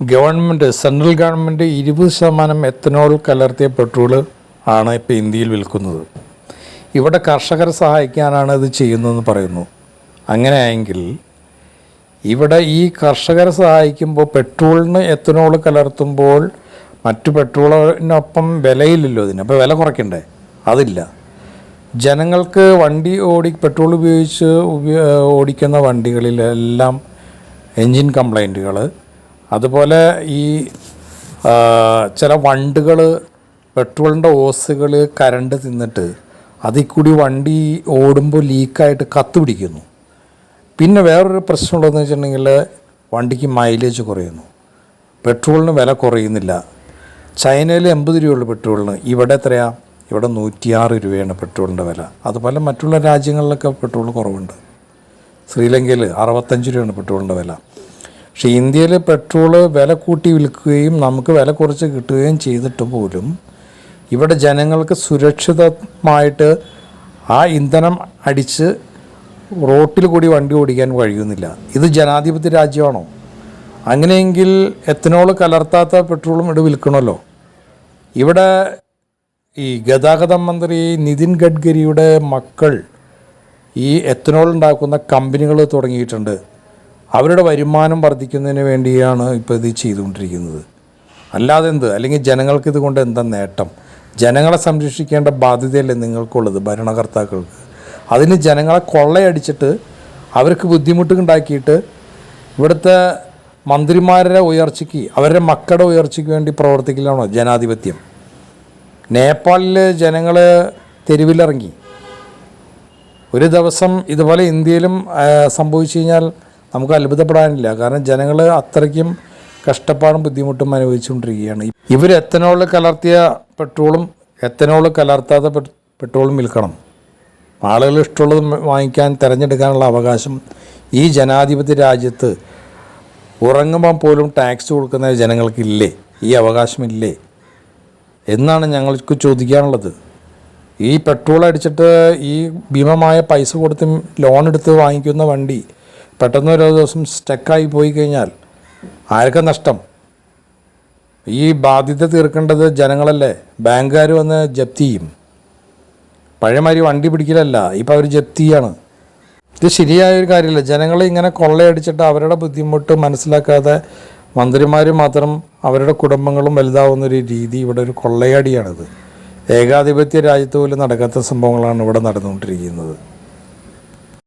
Government central government ഇരുപത് ശതമാനം ethanol കലർത്തിയ petrol ആണ് ഇപ്പോൾ ഇന്ത്യയിൽ വിൽക്കുന്നത്. ഇവിടെ കർഷകരെ സഹായിക്കാനാണ് ഇത് ചെയ്യുന്നതെന്ന് പറയുന്നു. അങ്ങനെയായെങ്കിൽ ഇവിടെ ഈ കർഷകരെ സഹായിക്കുമ്പോൾ പെട്രോളിന് എത്തനോൾ കലർത്തുമ്പോൾ മറ്റു പെട്രോളിനൊപ്പം വിലയില്ലല്ലോ ഇതിന്. അപ്പോൾ വില കുറയ്ക്കണ്ടേ? അതില്ല. ജനങ്ങൾക്ക് വണ്ടി ഓടി പെട്രോൾ ഉപയോഗിച്ച് ഉപയോ ഓടിക്കുന്ന വണ്ടികളിലെല്ലാം എൻജിൻ കംപ്ലൈന്റുകൾ അതുപോലെ ഈ ചില വണ്ടുകൾ പെട്രോളിന്റെ ഓസുകൾ കരണ്ട് തിന്നിട്ട് അതിൽ കൂടി വണ്ടി ഓടുമ്പോൾ ലീക്കായിട്ട് കത്ത് പിടിക്കുന്നു. പിന്നെ വേറൊരു പ്രശ്നമുള്ളതെന്ന് വെച്ചിട്ടുണ്ടെങ്കിൽ വണ്ടിക്ക് മൈലേജ് കുറയുന്നു. പെട്രോളിന് വില കുറയുന്നില്ല. ചൈനയിൽ എൺപത് രൂപയുള്ളൂ പെട്രോളിന്. ഇവിടെ എത്രയാ? ഇവിടെ നൂറ്റിയാറ് രൂപയാണ് പെട്രോളിന്റെ വില. അതുപോലെ മറ്റുള്ള രാജ്യങ്ങളിലൊക്കെ പെട്രോൾ കുറവുണ്ട്. ശ്രീലങ്കയിൽ അറുപത്തഞ്ച് രൂപയാണ് പെട്രോളിന്റെ വില. പക്ഷേ ഇന്ത്യയിൽ പെട്രോൾ വില കൂട്ടി വിൽക്കുകയും നമുക്ക് വില കുറച്ച് കിട്ടുകയും ചെയ്തിട്ട് പോലും ഇവിടെ ജനങ്ങൾക്ക് സുരക്ഷിതമായിട്ട് ആ ഇന്ധനം അടിച്ച് റോട്ടിൽ കൂടി വണ്ടി ഓടിക്കാൻ കഴിയുന്നില്ല. ഇത് ജനാധിപത്യ രാജ്യമാണോ? അങ്ങനെയെങ്കിൽ എത്തനോൾ കലർത്താത്ത പെട്രോളും ഇവിടെ വിൽക്കണമല്ലോ. ഇവിടെ ഈ ഗതാഗത മന്ത്രി നിതിൻ ഗഡ്കരിയുടെ മക്കൾ ഈ എത്തനോൾ ഉണ്ടാക്കുന്ന കമ്പനികൾ തുടങ്ങിയിട്ടുണ്ട്. അവരുടെ വരുമാനം വർദ്ധിക്കുന്നതിന് വേണ്ടിയാണ് ഇപ്പോൾ ഇത് ചെയ്തുകൊണ്ടിരിക്കുന്നത്. അല്ലാതെ എന്ത്? അല്ലെങ്കിൽ ജനങ്ങൾക്ക് ഇതുകൊണ്ട് എന്താ നേട്ടം? ജനങ്ങളെ സംരക്ഷിക്കേണ്ട ബാധ്യതയല്ലേ നിങ്ങൾക്കുള്ളത് ഭരണകർത്താക്കൾക്ക്. അതിന് ജനങ്ങളെ കൊള്ളയടിച്ചിട്ട് അവർക്ക് ബുദ്ധിമുട്ടുണ്ടാക്കിയിട്ട് ഇവിടുത്തെ മന്ത്രിമാരുടെ ഉയർച്ചയ്ക്ക് അവരുടെ മക്കളുടെ ഉയർച്ചയ്ക്ക് വേണ്ടി പ്രവർത്തിക്കലാണോ ജനാധിപത്യം. നേപ്പാളിൽ ജനങ്ങൾ തെരുവിലിറങ്ങി. ഒരു ദിവസം ഇതുപോലെ ഇന്ത്യയിലും സംഭവിച്ചു കഴിഞ്ഞാൽ നമുക്ക് അത്ഭുതപ്പെടാനില്ല. കാരണം ജനങ്ങൾ അത്രയ്ക്കും കഷ്ടപ്പാടും ബുദ്ധിമുട്ടും അനുഭവിച്ചുകൊണ്ടിരിക്കുകയാണ്. ഇവർ എത്തനോൾ കലർത്തിയ പെട്രോളും എത്തനോൾ കലർത്താത്ത പെട്രോളും വിൽക്കണം. ആളുകൾ ഇഷ്ടമുള്ളത് വാങ്ങിക്കാൻ തിരഞ്ഞെടുക്കാനുള്ള അവകാശം ഈ ജനാധിപത്യ രാജ്യത്ത് ഉറങ്ങുമ്പോൾ പോലും ടാക്സ് കൊടുക്കുന്ന ജനങ്ങൾക്കില്ലേ? ഈ അവകാശമില്ലേ? എന്നാണ് ഞങ്ങൾക്ക് ചോദിക്കാനുള്ളത്. ഈ പെട്രോൾ അടിച്ചിട്ട് ഈ ഭീമമായ പൈസ കൊടുത്ത് ലോൺ എടുത്ത് വാങ്ങിക്കുന്ന വണ്ടി പെട്ടെന്ന് ഓരോ ദിവസം സ്റ്റക്കായി പോയി കഴിഞ്ഞാൽ ആർക്ക നഷ്ടം? ഈ ബാധ്യത തീർക്കേണ്ടത് ജനങ്ങളല്ലേ? ബാങ്കുകാർ വന്ന് ജപ്തി ചെയ്യും. പഴയമാതിരി വണ്ടി പിടിക്കലല്ല. ഇപ്പം അവർ ജപ്തിയാണ് ഇത് ശരിയായ ഒരു കാര്യമില്ല. ജനങ്ങളെ ഇങ്ങനെ കൊള്ളയടിച്ചിട്ട് അവരുടെ ബുദ്ധിമുട്ട് മനസ്സിലാക്കാതെ മന്ത്രിമാർ മാത്രം അവരുടെ കുടുംബങ്ങളും വലുതാവുന്ന ഒരു രീതി ഇവിടെ ഒരു കൊള്ളയടിയാണിത്. ഏകാധിപത്യ രാജ്യത്ത് പോലും നടക്കാത്ത സംഭവങ്ങളാണ് ഇവിടെ നടന്നുകൊണ്ടിരിക്കുന്നത്.